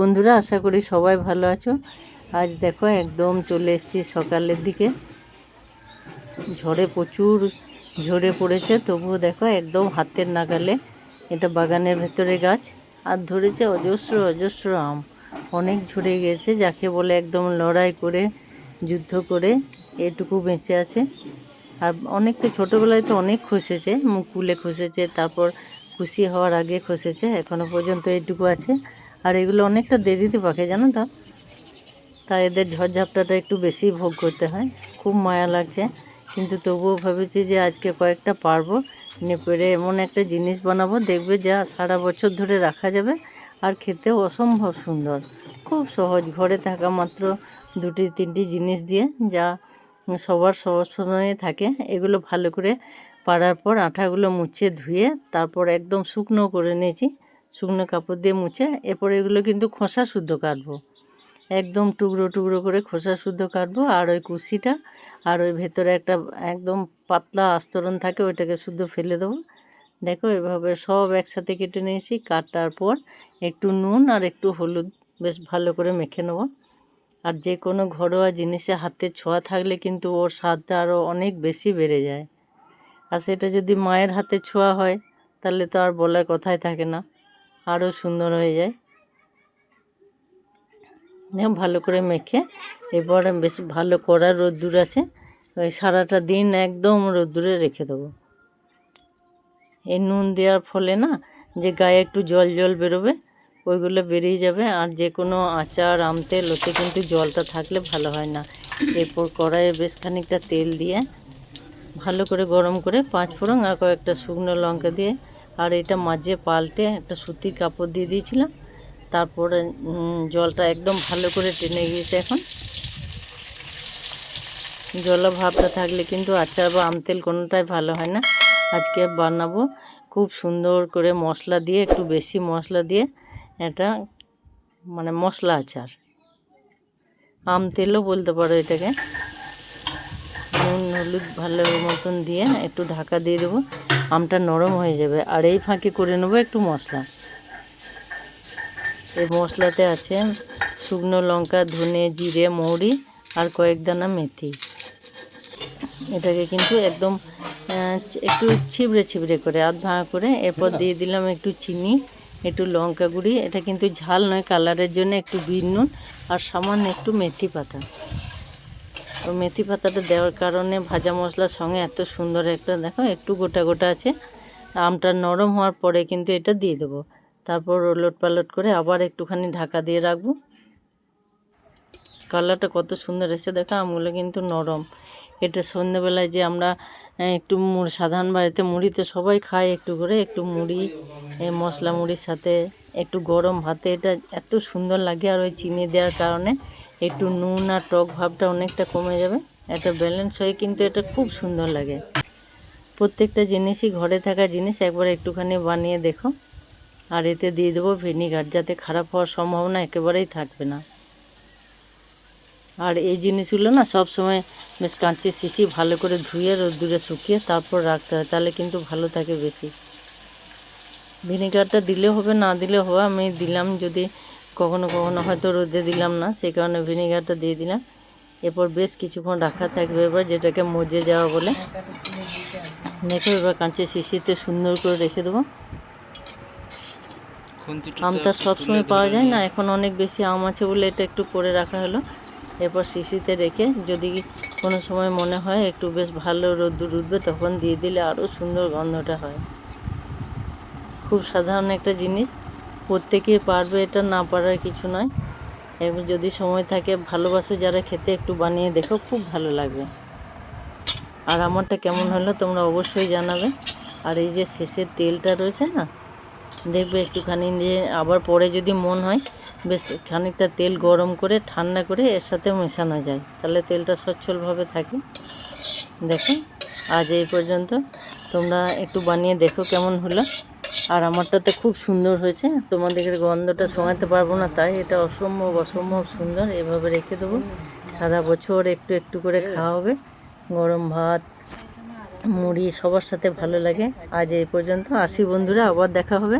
বন্ধুরা, আশা করি সবাই ভালো আছো। আজ দেখো, একদম চলে এসেছি সকালের দিকে। ঝড়ে প্রচুর ঝরে পড়েছে, তবুও দেখো, একদম হাতের নাগালে। এটা বাগানের ভেতরে গাছ, আর ধরেছে অজস্র অজস্র আম। অনেক ঝরে গিয়েছে, যাকে বলে একদম লড়াই করে, যুদ্ধ করে এটুকু বেঁচে আছে। আর অনেক তো ছোটোবেলায় তো অনেক খসেছে, মুখ কুলে খসেছে, তারপর খুশি হওয়ার আগে খসেছে এখনও পর্যন্ত এটুকু আছে। আর এগুলো অনেকটা দেরিতে পাকে, জানো তো? তাই এদের ঝড়ঝাপটাটা একটু বেশি ভোগ করতে হয়। খুব মায়া লাগছে। কিন্তু তবুও ভেবেছি যে আজকে কয়েকটা পারব। নেপেড়ে এমন একটা জিনিস বানাবো, দেখবে যা সারা বছর ধরে রাখা যাবে আর খেতে অসম্ভব সুন্দর। খুব সহজ, ঘরে থাকা মাত্র দুটি, তিনটি জিনিস দিয়ে যা সবার সব সময় থাকে, এগুলো ভালো করে পাড়ার পর আঠাগুলো মুছে ধুয়ে তারপর একদম শুকনো করে নিয়েছি। শুকনো কাপড় দিয়ে মুছে এরপর এগুলো কিন্তু খোসা শুদ্ধ কাটবো। একদম টুকরো টুকরো করে খোসা শুদ্ধ কাটবো আর ওই কুশিটা আর ওই ভেতরে একটা একদম পাতলা আস্তরণ থাকে ওইটাকে শুদ্ধ ফেলে দেবো। দেখো এভাবে সব একসাথে কেটে নিয়েছি, কাটার পর একটু নুন আর একটু হলুদ বেশ ভালো করে মেখে নেব। আর যে কোনো ঘরোয়া জিনিসে হাতে ছোঁয়া থাকলে কিন্তু ওর স্বাদটা আরও অনেক বেশি বেড়ে যায়। আর সেটা যদি মায়ের হাতে ছোঁয়া হয় তাহলে তো আর বলার কথাই থাকে না। আরও সুন্দর হয়ে যায়। ভালো করে মেখে, এরপর বেশ ভালো কড়া রোদ্দুর আছে, ওই সারাটা দিন একদম রোদ্দুরে রেখে দেবো। এই নুন দেওয়ার ফলে না, যে গায়ে একটু জল জল বেরোবে, ওইগুলো বেরিয়ে যাবে, আর যে কোনো আচার আমতেল ওতে কিন্তু জলটা থাকলে ভালো হয় না। এরপর কড়াইয়ে বেশ খানিকটা তেল দিয়ে ভালো করে গরম করে পাঁচ ফোড়ন আর কয়েকটা শুকনো লঙ্কা দিয়ে আর এটা মাঝে পাল্টে একটা সুতির কাপড় দিয়ে দিয়েছিলাম। তারপরে জলটা একদম ভালো করে টেনে গিয়েছে এখন। জলা ভাবটা থাকলে কিন্তু আচার বা আমতেল কোনোটাই ভালো হয় না। আজকে বানাবো খুব সুন্দর করে মশলা দিয়ে, একটু বেশি মশলা দিয়ে এটা মানে মশলা আচার। আম তেলও বলতে পারো এটাকে। নুন, হলুদ ভালো মতন দিয়ে একটু ঢাকা দিয়ে দেবো। আমটা নরম হয়ে যাবে। আর এই ফাঁকে করে নেব একটু মশলা। এই মশলাতে আছে শুকনো লঙ্কা, ধনে, জিরে, মৌরি আর কয়েক দানা মেথি। এটাকে কিন্তু একদম একটু ছিবড়ে ছিবড়ে করে আধ ভাঙা করে, এরপর দিয়ে দিলাম একটু চিনি, একটু লঙ্কা গুঁড়ি। এটা কিন্তু ঝাল নয়, কালারের জন্য একটু বিট নুন আর সামান্য একটু মেথি পাতা। তো মেথি পাতাটা দেওয়ার কারণে ভাজা মশলার সঙ্গে এত সুন্দর একটা, দেখো, একটু গোটা গোটা আছে। আমটা নরম হওয়ার পরে কিন্তু এটা দিয়ে দেবো। তারপর ওলট পালট করে আবার একটুখানি ঢাকা দিয়ে রাখব। কালারটা কত সুন্দর এসে দেখো, আমগুলো কিন্তু নরম। এটা সন্ধ্যেবেলায় যে আমরা একটু মুড়ি সাধারণ বাড়িতে মুড়িতে সবাই খায় একটু করে, একটু মুড়ি মশলা মুড়ির সাথে, একটু গরম ভাতে, এটা এত সুন্দর লাগে আর ওই চিনি দেওয়ার কারণে। একটু নুন আর টক ভাবটা অনেকটা কমে যাবে। এটা ব্যালেন্স হয়ে কিন্তু এটা খুব সুন্দর লাগে। প্রত্যেকটা জিনিসই ঘরে থাকা জিনিস একবার একটুখানি বানিয়ে দেখো। আর এতে দিয়ে দেবো ভিনিগার যাতে খারাপ হওয়ার সম্ভাবনা একেবারেই থাকবে না। আর এই জিনিসগুলো না সব সময় বেশ কাঁচের শিশি ভালো করে ধুয়ে রোদ্দুরে শুকিয়ে তারপর রাখতে হয়, তাহলে কিন্তু ভালো থাকে বেশি। ভিনিগারটা দিলে হবে, না দিলে হবে, আমি দিলাম যদি কখনো কখনো হয়তো রোদে দিলাম না সেই কারণে ভিনেগারটা দিয়ে দিলাম। এরপর বেশ কিছুক্ষণ রাখা থাকবে এবার যেটাকে মজে যাওয়া বলে। দেখো এবার কাঁচের শিশিতে সুন্দর করে রেখে দেবো। আম তো আর সবসময় পাওয়া যায় না এখন অনেক বেশি আম আছে বলে এটা একটু করে রাখা হলো। এরপর শিশিতে রেখে যদি কোনো সময় মনে হয় একটু বেশ ভালো রোদ্দুর উঠবে তখন দিয়ে দিলে আরও সুন্দর গন্ধটা হয়। খুব সাধারণ একটা জিনিস। প্রত্যেকেই পারবে এটা, না পারার কিছু নয়। এবং যদি সময় থাকে, ভালোবাসো যারা খেতে একটু বানিয়ে দেখো, খুব ভালো লাগবে। আর আমারটা কেমন হলো তোমরা অবশ্যই জানাবে। আর এই যে শেষের তেলটা রয়েছে না, দেখবে একটুখানি যে আবার পরে যদি মন হয়, বেশ খানিকটা তেল গরম করে, ঠান্ডা করে এর সাথে মেশানো যায়। তাহলে তেলটা সচ্ছলভাবে থাকে। দেখো, আজ এই পর্যন্ত। তোমরা একটু বানিয়ে দেখো কেমন হলো। আর আমারটা তো খুব সুন্দর হয়েছে। তোমাদের গন্ধটা শোনাতে পারব না, তাই এটা অসম্ভব অসম্ভব সুন্দর। এভাবে রেখে দেবো। সারা বছর একটু একটু করে খাওয়া হবে গরম ভাত, মুড়ি সবার সাথে ভালো লাগে। আজ এই পর্যন্ত। আসি বন্ধুরা, আবার দেখা হবে।